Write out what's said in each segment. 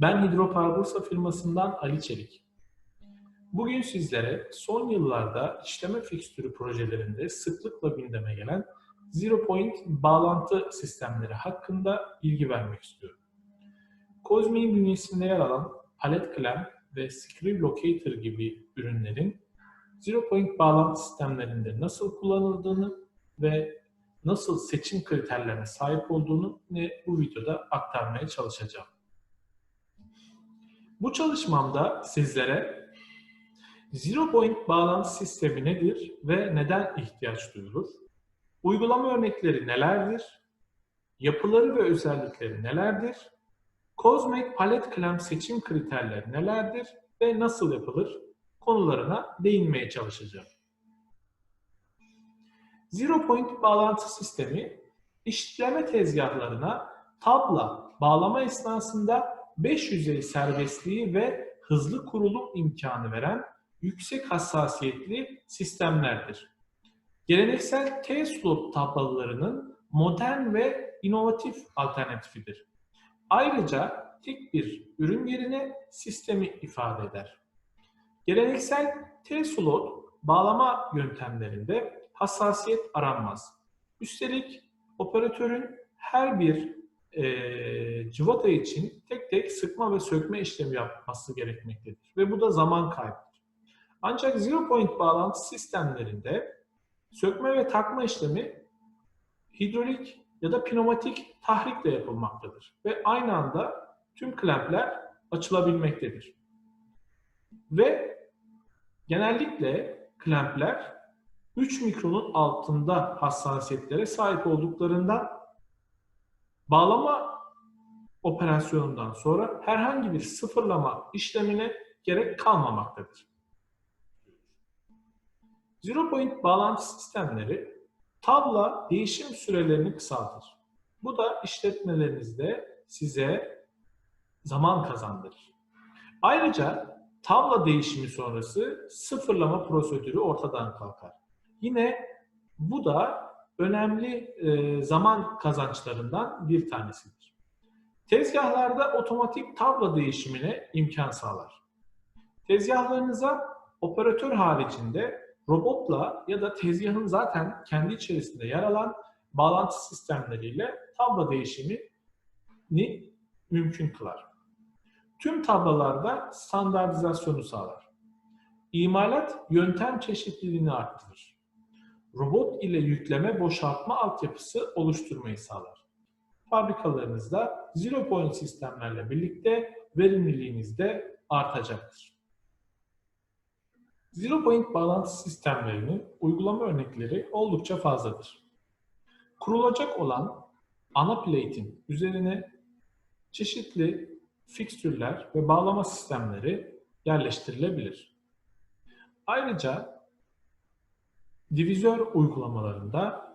Ben Hidropar Bursa firmasından Ali Çelik. Bugün sizlere son yıllarda işleme fikstürü projelerinde sıklıkla gündeme gelen Zero Point bağlantı sistemleri hakkında bilgi vermek istiyorum. Cosmi'nin bünyesinde yer alan Palette Clamp ve Screw Locator gibi ürünlerin Zero Point bağlantı sistemlerinde nasıl kullanıldığını ve nasıl seçim kriterlerine sahip olduğunu ne bu videoda aktarmaya çalışacağım. Bu çalışmamda sizlere Zero Point bağlantı sistemi nedir ve neden ihtiyaç duyulur? Uygulama örnekleri nelerdir? Yapıları ve özellikleri nelerdir? Cosmic Palette Clamp seçim kriterleri nelerdir ve nasıl yapılır? Konularına değinmeye çalışacağım. Zero Point bağlantı sistemi işleme tezgahlarına tabla bağlama esnasında 5 yüzey serbestliği ve hızlı kurulum imkanı veren yüksek hassasiyetli sistemlerdir. Geleneksel T-slot tablalarının modern ve inovatif alternatifidir. Ayrıca tek bir ürün yerine sistemi ifade eder. Geleneksel T-slot bağlama yöntemlerinde hassasiyet aranmaz. Üstelik operatörün her bir e, cıvata için tek tek sıkma ve sökme işlemi yapması gerekmektedir. Ve bu da zaman kaybıdır. Ancak zero point bağlantı sistemlerinde sökme ve takma işlemi hidrolik ya da pneumatik tahrikle yapılmaktadır. Ve aynı anda tüm klampler açılabilmektedir. Ve genellikle klampler 3 mikronun altında hassasiyetlere sahip olduklarından bağlama operasyonundan sonra herhangi bir sıfırlama işlemine gerek kalmamaktadır. Zero point bağlantı sistemleri tabla değişim sürelerini kısaltır. Bu da işletmelerinizde size zaman kazandırır. Ayrıca tabla değişimi sonrası sıfırlama prosedürü ortadan kalkar. Yine bu da önemli e, zaman kazançlarından bir tanesidir. Tezgahlarda otomatik tabla değişimine imkan sağlar. Tezgahlarınıza operatör haricinde robotla ya da tezgahın zaten kendi içerisinde yer alan bağlantı sistemleriyle tabla değişimini mümkün kılar. Tüm tablalarda standartizasyonu sağlar. İmalat yöntem çeşitliliğini arttırır robot ile yükleme boşaltma altyapısı oluşturmayı sağlar. Fabrikalarınızda zero point sistemlerle birlikte verimliliğiniz de artacaktır. Zero point bağlantı sistemlerinin uygulama örnekleri oldukça fazladır. Kurulacak olan ana plate'in üzerine çeşitli fikstürler ve bağlama sistemleri yerleştirilebilir. Ayrıca Divizör uygulamalarında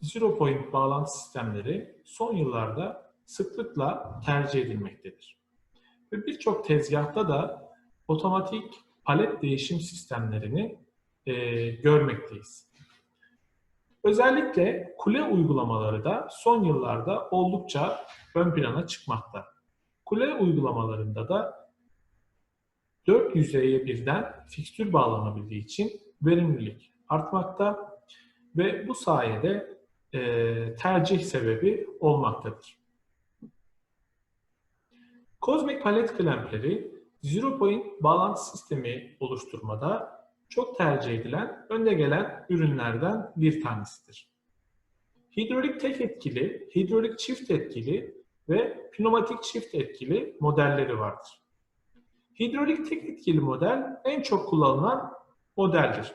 zero point bağlantı sistemleri son yıllarda sıklıkla tercih edilmektedir. Ve birçok tezgahta da otomatik palet değişim sistemlerini e, görmekteyiz. Özellikle kule uygulamaları da son yıllarda oldukça ön plana çıkmakta. Kule uygulamalarında da 4 yüzeye birden fikstür bağlanabildiği için verimlilik artmakta ve bu sayede e, tercih sebebi olmaktadır. Kozmik palet klampleri zero point bağlantı sistemi oluşturmada çok tercih edilen, önde gelen ürünlerden bir tanesidir. Hidrolik tek etkili, hidrolik çift etkili ve pneumatik çift etkili modelleri vardır. Hidrolik tek etkili model en çok kullanılan modeldir.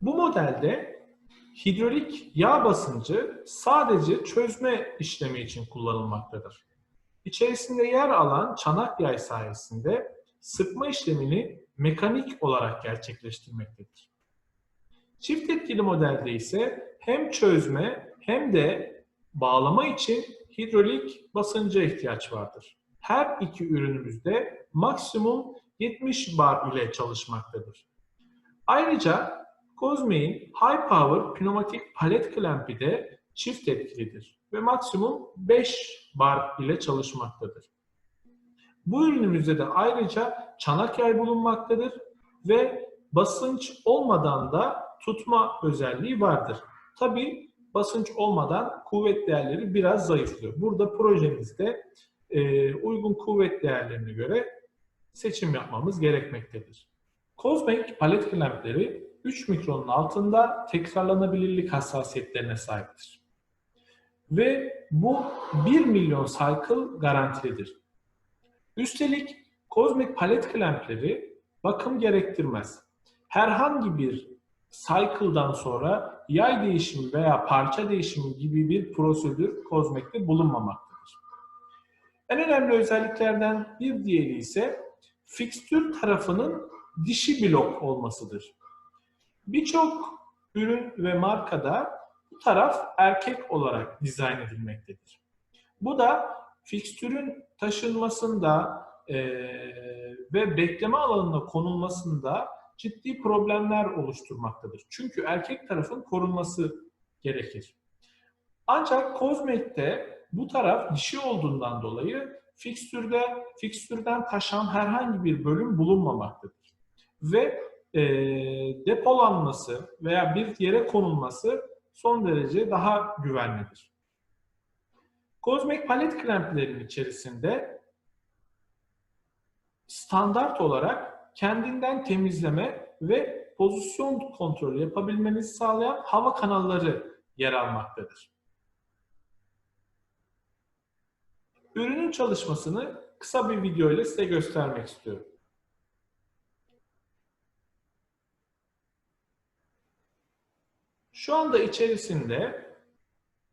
Bu modelde hidrolik yağ basıncı sadece çözme işlemi için kullanılmaktadır. İçerisinde yer alan çanak yay sayesinde sıkma işlemini mekanik olarak gerçekleştirmektedir. Çift etkili modelde ise hem çözme hem de bağlama için hidrolik basınca ihtiyaç vardır. Her iki ürünümüzde maksimum 70 bar ile çalışmaktadır. Ayrıca Cosme'in High Power pneumatik palet klempi de çift etkilidir. ve maksimum 5 bar ile çalışmaktadır. Bu ürünümüzde de ayrıca çanak yay bulunmaktadır ve basınç olmadan da tutma özelliği vardır. Tabi basınç olmadan kuvvet değerleri biraz zayıflıyor. Burada projemizde e, uygun kuvvet değerlerine göre seçim yapmamız gerekmektedir. Cosmic palet klampleri 3 mikronun altında tekrarlanabilirlik hassasiyetlerine sahiptir. Ve bu 1 milyon cycle garantilidir. Üstelik Cosmic palet klampleri bakım gerektirmez. Herhangi bir cycle'dan sonra yay değişimi veya parça değişimi gibi bir prosedür Cosmic'te bulunmamaktadır. En önemli özelliklerden bir diğeri ise fikstür tarafının dişi blok olmasıdır. Birçok ürün ve markada bu taraf erkek olarak dizayn edilmektedir. Bu da fikstürün taşınmasında e, ve bekleme alanına konulmasında ciddi problemler oluşturmaktadır. Çünkü erkek tarafın korunması gerekir. Ancak Cosmec'te bu taraf dişi olduğundan dolayı fikstürde fikstürden taşan herhangi bir bölüm bulunmamaktadır. Ve e, depolanması veya bir yere konulması son derece daha güvenlidir. Kozmek palet kremplerinin içerisinde standart olarak kendinden temizleme ve pozisyon kontrolü yapabilmenizi sağlayan hava kanalları yer almaktadır. Ürünün çalışmasını kısa bir video ile size göstermek istiyorum. Şu anda içerisinde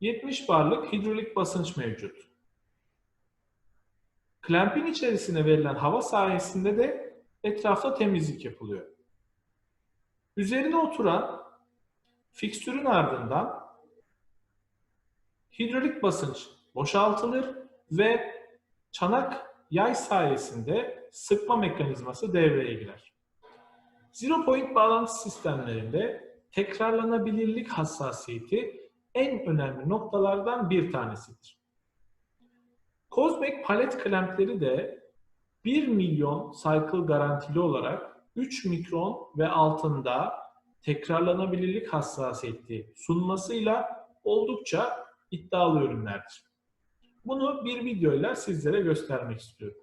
70 barlık hidrolik basınç mevcut. Klampin içerisine verilen hava sayesinde de etrafta temizlik yapılıyor. Üzerine oturan fikstürün ardından hidrolik basınç boşaltılır ve çanak yay sayesinde sıkma mekanizması devreye girer. Zero point bağlantı sistemlerinde tekrarlanabilirlik hassasiyeti en önemli noktalardan bir tanesidir. Cosmic palet klampleri de 1 milyon cycle garantili olarak 3 mikron ve altında tekrarlanabilirlik hassasiyeti sunmasıyla oldukça iddialı ürünlerdir. Bunu bir videoyla sizlere göstermek istiyorum.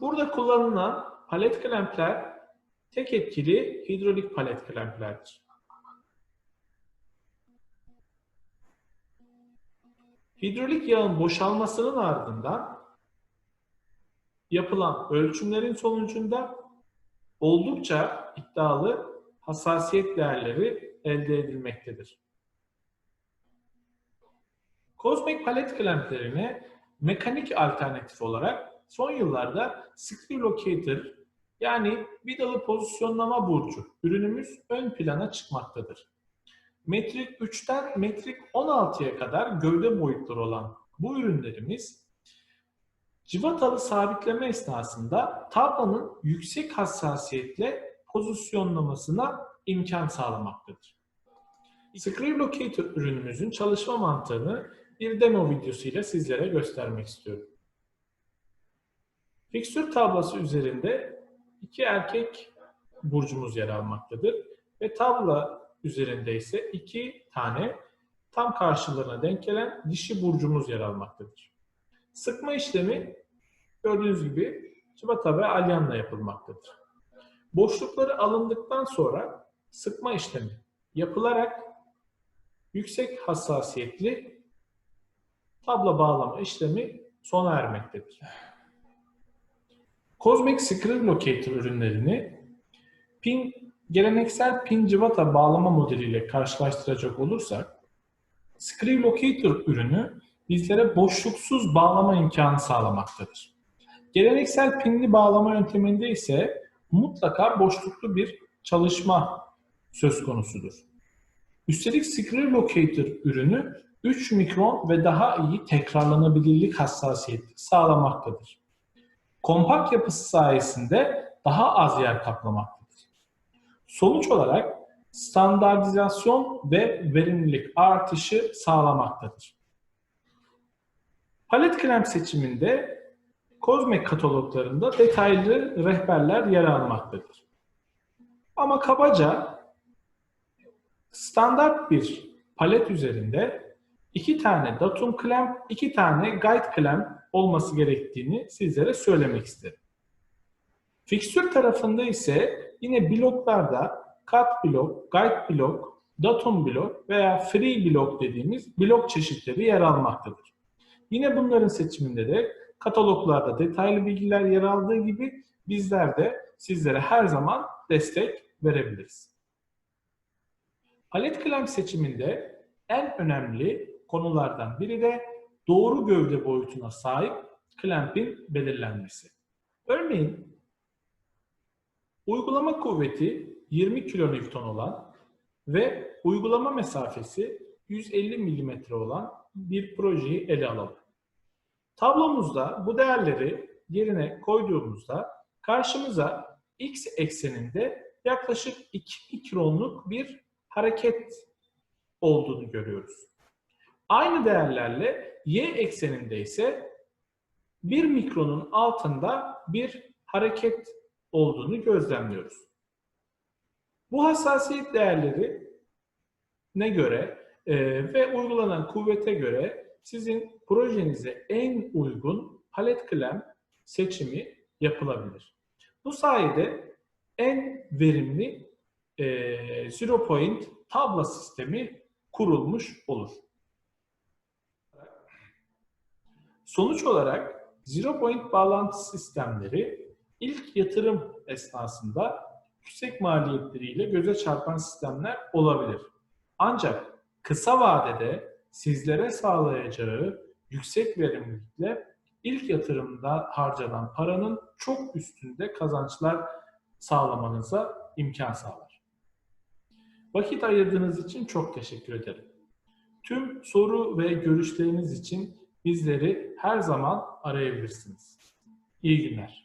Burada kullanılan palet klampler tek etkili hidrolik palet klamplerdir. Hidrolik yağın boşalmasının ardından yapılan ölçümlerin sonucunda oldukça iddialı hassasiyet değerleri elde edilmektedir. Kozmik palet klamplerine mekanik alternatif olarak son yıllarda Screw Locator yani vidalı pozisyonlama burcu ürünümüz ön plana çıkmaktadır. Metrik 3'ten metrik 16'ya kadar gövde boyutları olan bu ürünlerimiz civatalı sabitleme esnasında tablanın yüksek hassasiyetle pozisyonlamasına imkan sağlamaktadır. Screw Locator ürünümüzün çalışma mantığını bir demo videosu ile sizlere göstermek istiyorum. Fikstür tablası üzerinde iki erkek burcumuz yer almaktadır ve tabla üzerinde ise iki tane tam karşılarına denk gelen dişi burcumuz yer almaktadır. Sıkma işlemi gördüğünüz gibi cıvata ve alyanla yapılmaktadır. Boşlukları alındıktan sonra sıkma işlemi yapılarak yüksek hassasiyetli tabla bağlama işlemi sona ermektedir. Cosmic Screw Locator ürünlerini pin, geleneksel pin cıvata bağlama modeliyle karşılaştıracak olursak Screw Locator ürünü bizlere boşluksuz bağlama imkanı sağlamaktadır. Geleneksel pinli bağlama yönteminde ise mutlaka boşluklu bir çalışma söz konusudur. Üstelik Screw Locator ürünü 3 mikron ve daha iyi tekrarlanabilirlik hassasiyeti sağlamaktadır. Kompakt yapısı sayesinde daha az yer kaplamaktadır. Sonuç olarak standartizasyon ve verimlilik artışı sağlamaktadır. Palet krem seçiminde Kozmek kataloglarında detaylı rehberler yer almaktadır. Ama kabaca standart bir palet üzerinde iki tane datum klem, iki tane guide klem olması gerektiğini sizlere söylemek isterim. Fikstür tarafında ise yine bloklarda cut blok, guide blok, datum blok veya free blok dediğimiz blok çeşitleri yer almaktadır. Yine bunların seçiminde de kataloglarda detaylı bilgiler yer aldığı gibi bizler de sizlere her zaman destek verebiliriz. Palet klem seçiminde en önemli konulardan biri de doğru gövde boyutuna sahip klampin belirlenmesi. Örneğin uygulama kuvveti 20 kilonewton olan ve uygulama mesafesi 150 mm olan bir projeyi ele alalım. Tablomuzda bu değerleri yerine koyduğumuzda karşımıza x ekseninde yaklaşık 2 mikronluk bir hareket olduğunu görüyoruz. Aynı değerlerle y ekseninde ise 1 mikronun altında bir hareket olduğunu gözlemliyoruz. Bu hassasiyet değerleri ne göre e, ve uygulanan kuvvete göre sizin projenize en uygun palet klem seçimi yapılabilir. Bu sayede en verimli e, zero point tabla sistemi kurulmuş olur. Sonuç olarak zero point bağlantı sistemleri ilk yatırım esnasında yüksek maliyetleriyle göze çarpan sistemler olabilir. Ancak kısa vadede sizlere sağlayacağı yüksek verimlilikle ilk yatırımda harcanan paranın çok üstünde kazançlar sağlamanıza imkan sağlar. Vakit ayırdığınız için çok teşekkür ederim. Tüm soru ve görüşleriniz için bizleri her zaman arayabilirsiniz. İyi günler.